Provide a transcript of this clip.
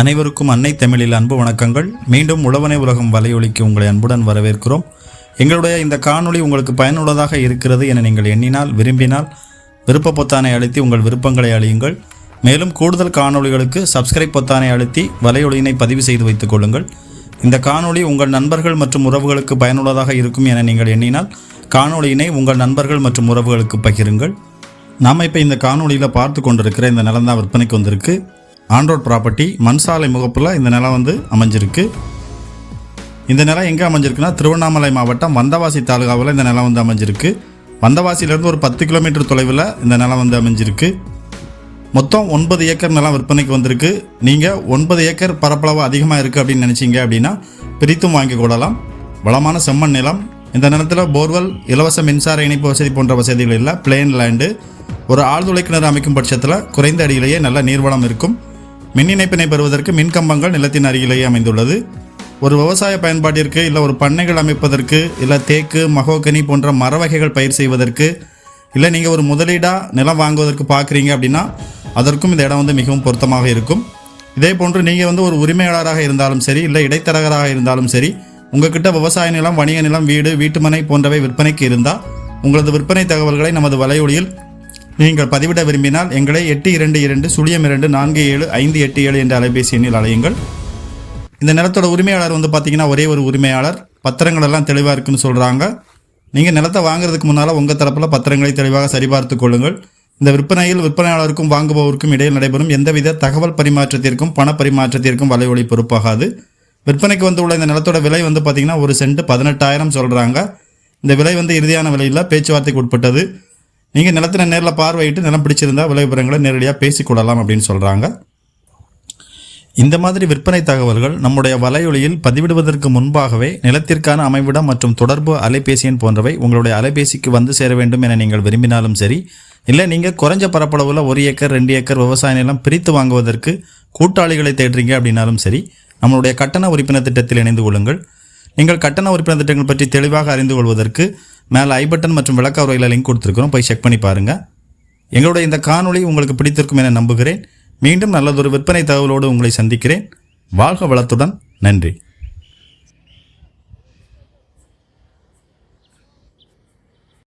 அனைவருக்கும் அன்னை தமிழில் அன்பு வணக்கங்கள். மீண்டும் உழவனை உலகம் வலையொலிக்கு உங்களை அன்புடன் வரவேற்கிறோம். எங்களுடைய இந்த காணொளி உங்களுக்கு பயனுள்ளதாக இருக்கிறது என நீங்கள் எண்ணினால் விரும்பினால் விருப்ப பொத்தானை அழுத்தி உங்கள் விருப்பங்களை அழியுங்கள். மேலும் கூடுதல் காணொளிகளுக்கு சப்ஸ்கிரைப் பொத்தானை அழுத்தி வலையொலியினை பதிவு செய்து வைத்துக் கொள்ளுங்கள். இந்த காணொளி உங்கள் நண்பர்கள் மற்றும் உறவுகளுக்கு பயனுள்ளதாக இருக்கும் என நீங்கள் எண்ணினால் காணொளியினை உங்கள் நண்பர்கள் மற்றும் உறவுகளுக்கு பகிருங்கள். நாம் இப்போ இந்த காணொலியில் பார்த்து கொண்டிருக்கிற இந்த நிலம் தான் விற்பனைக்கு வந்திருக்கு. ஆண்ட்ரோட் ப்ராப்பர்ட்டி மண்சாலை முகப்பில் இந்த நிலம் வந்து அமைஞ்சிருக்கு. இந்த நிலம் எங்கே அமைஞ்சிருக்குன்னா திருவண்ணாமலை மாவட்டம் வந்தவாசி தாலுகாவில் இந்த நிலம் வந்து அமைஞ்சிருக்கு. வந்தவாசியிலேருந்து ஒரு பத்து கிலோமீட்டர் தொலைவில் இந்த நிலம் வந்து அமைஞ்சிருக்கு. மொத்தம் ஒன்பது ஏக்கர் நிலம் விற்பனைக்கு வந்திருக்கு. நீங்கள் ஒன்பது ஏக்கர் பரப்பளவு அதிகமாக இருக்குது அப்படின்னு நினச்சிங்க அப்படின்னா பிரித்தும் வாங்கி கொள்ளலாம். வளமான செம்மண் நிலம். இந்த நிலத்தில் போர்வெல் இலவச மின்சார இணைப்பு வசதி போன்ற வசதிகள் இல்லை. பிளேன் லேண்டு ஒரு ஆழ்துளை கிணறு அமைக்கும் பட்சத்தில் குறைந்த அடியிலேயே நல்ல நீர்வளம் இருக்கும். மின் இணைப்பினை பெறுவதற்கு மின் கம்பங்கள் நிலத்தின் அருகிலேயே அமைந்துள்ளது. ஒரு விவசாய பயன்பாட்டிற்கு இல்லை ஒரு பண்ணைகள் அமைப்பதற்கு இல்லை தேக்கு மகோகனி போன்ற மர வகைகள் பயிர் செய்வதற்கு இல்லை நீங்கள் ஒரு முதலீடாக நிலம் வாங்குவதற்கு பார்க்குறீங்க அப்படின்னா அதற்கும் இந்த இடம் வந்து மிகவும் பொருத்தமாக இருக்கும். இதே போன்று நீங்கள் வந்து ஒரு உரிமையாளராக இருந்தாலும் சரி இல்லை இடைத்தரகராக இருந்தாலும் சரி உங்ககிட்ட விவசாய நிலம் வணிக நிலம் வீடு வீட்டுமனை போன்றவை விற்பனைக்கு இருந்தால் உங்களது விற்பனை தகவல்களை நமது வலையொலியில் நீங்கள் பதிவிட விரும்பினால் எங்களை எட்டு இரண்டு இரண்டு சுழியம் இரண்டு நான்கு ஏழு ஐந்து எட்டு ஏழு என்ற அலைபேசி எண்ணில் அழையுங்கள். இந்த நிலத்தோட உரிமையாளர் வந்து பார்த்தீங்கன்னா ஒரே ஒரு உரிமையாளர். பத்திரங்கள் எல்லாம் தெளிவாக இருக்குன்னு சொல்கிறாங்க நீங்கள் நிலத்தை வாங்குறதுக்கு முன்னால் உங்கள் தரப்பில் பத்திரங்களை தெளிவாக சரிபார்த்து கொள்ளுங்கள். இந்த விற்பனையில் விற்பனையாளருக்கும் வாங்குபவருக்கும் இடையில் நடைபெறும் எந்தவித தகவல் பரிமாற்றத்திற்கும் பண பரிமாற்றத்திற்கும் வலைவழி பொறுப்பாகாது. விற்பனைக்கு வந்து உள்ள இந்த நிலத்தோட விலை வந்து பார்த்தீங்கன்னா ஒரு சென்ட் பதினெட்டாயிரம் சொல்கிறாங்க இந்த விலை வந்து இறுதியான விலையில் பேச்சுவார்த்தைக்கு உட்பட்டது. நீங்கள் நிலத்தினை நேரில் பார்வையிட்டு நிலம் பிடிச்சிருந்தா விலை நேரடியாக பேசிக்கொள்ளலாம் அப்படின்னு சொல்கிறாங்க இந்த மாதிரி விற்பனை தகவல்கள் நம்முடைய வலையொலியில் பதிவிடுவதற்கு முன்பாகவே நிலத்திற்கான அமைவிடம் மற்றும் தொடர்பு அலைபேசி எண் போன்றவை உங்களுடைய அலைபேசிக்கு வந்து சேர வேண்டும் என நீங்கள் விரும்பினாலும் சரி இல்லை நீங்கள் குறைஞ்ச பரப்பளவில் ஒரு ஏக்கர் ரெண்டு ஏக்கர் விவசாய நிலம் பிரித்து வாங்குவதற்கு கூட்டாளிகளை தேடுறீங்க அப்படின்னாலும் சரி நம்மளுடைய கட்டண உறுப்பினர் திட்டத்தில் இணைந்து கொள்ளுங்கள். எங்கள் கட்டண உறுப்பினர் திட்டங்கள் பற்றி தெளிவாக அறிந்து கொள்வதற்கு மேலே ஐ பட்டன் மற்றும் விளக்க உரையில் லிங்க் கொடுத்துருக்கிறோம். போய் செக் பண்ணி பாருங்கள் எங்களுடைய இந்த காணொளி உங்களுக்கு பிடித்திருக்கும் என நம்புகிறேன். மீண்டும் நல்லதொரு விற்பனை தகவலோடு உங்களை சந்திக்கிறேன். வாழ்க வளத்துடன். நன்றி.